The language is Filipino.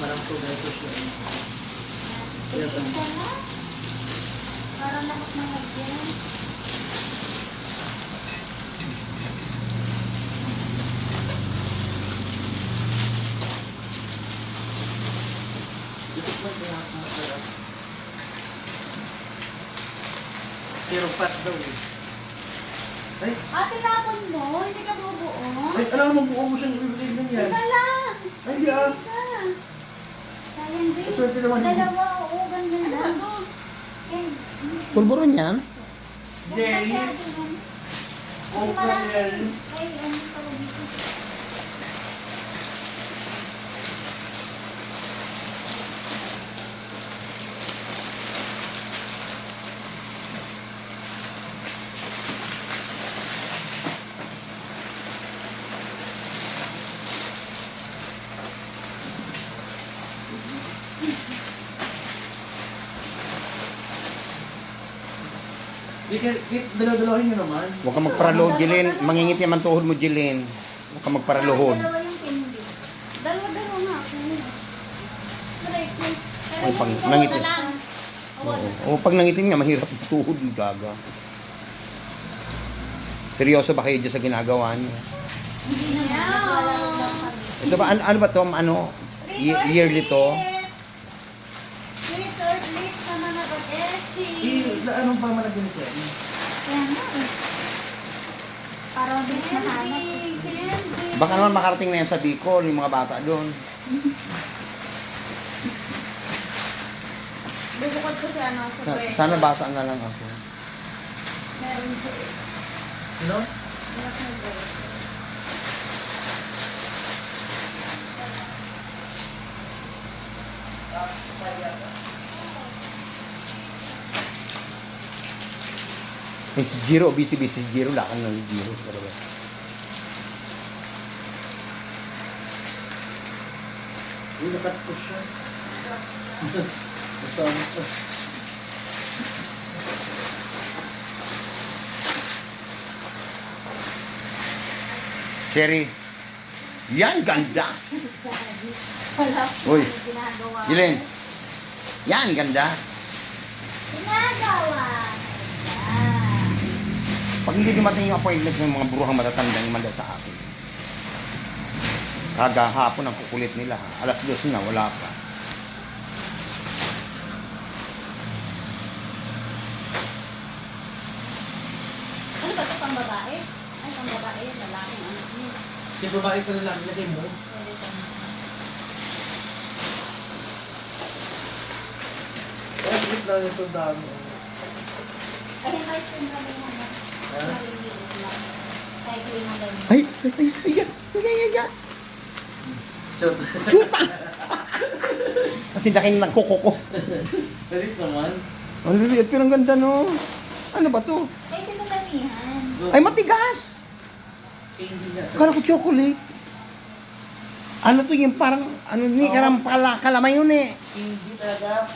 parang po ganito siya. Kaya ito. Parang lahat na hagyan. Pero fat daw eh. Ay! Ah, tinapon mo? Hindi ka bubuo? Ay, alam mo, buo mo siyang ibibigay niya. Isa lang! Ay, yeah. 21 yun. Dalawa, oo, ganyan lang. Pulburon yan? James. Open yan. Ano pala dito? Dalaw-dalawin nyo naman. Huwag kang magparaluhod, Jilin. Mangingit naman tuhod mo, Jilin. Huwag kang magparaluhod. Dalawa yung pinili. Dalawa-dalawa. Pero Ay, pag yung nangiti. dalawa lang. Oo. O pag nangitin nga, mahirap tuhod, gaga. Seryoso ba kayo dyan sa ginagawa niyo? Hindi na. Ito ba, ano, ano ba to? Ano? Ye- yearly to? Late naman na ba, Esti? I, na, anong pa malagyan siya? Kaya nga eh. Parang din nahanap. eh. Candy. Baka naman makarating na yan sa Bicol, yung mga bata doon. Bubukod ko si ano sa Sa- bread. Sana bata na lang ako. Meron siya. Ano? Meron siya bread. Yung si Jiro, busy-busy si Jiro, lakang ng Jiro. Dalawa. Uy, nakat ko siya. Basta ano to. Cherry. Yan, ganda. Uy. Jilin. Yan, ganda. Ginagawa. Pag hindi dumating yung appointment ng mga buruhang matatanda yung manda sa akin. Kagahapon ang kukulit nila. ha. Alas dos na, wala pa. Ano ba ito pang babae? Ay, pang babae yan. Lalaking anak niya. Yung babae ko na lang, lagay mo. Pwede ka na. Kaya sige lang ito dami. Ay, mo na. Ha? Maliliit na. Ay, ay, ay, ay, ay, ay, ay, ay. Chot. Kasi laki ng kuko ko. Galit naman. Ang liliit, pero ang ganda no. Ano ba to? Ay, sinulamihan. Ay, matigas. Na. Kala ko chocolate. Ano to yung parang, ano ni, karang kala, kalamay yun eh. Hindi talaga.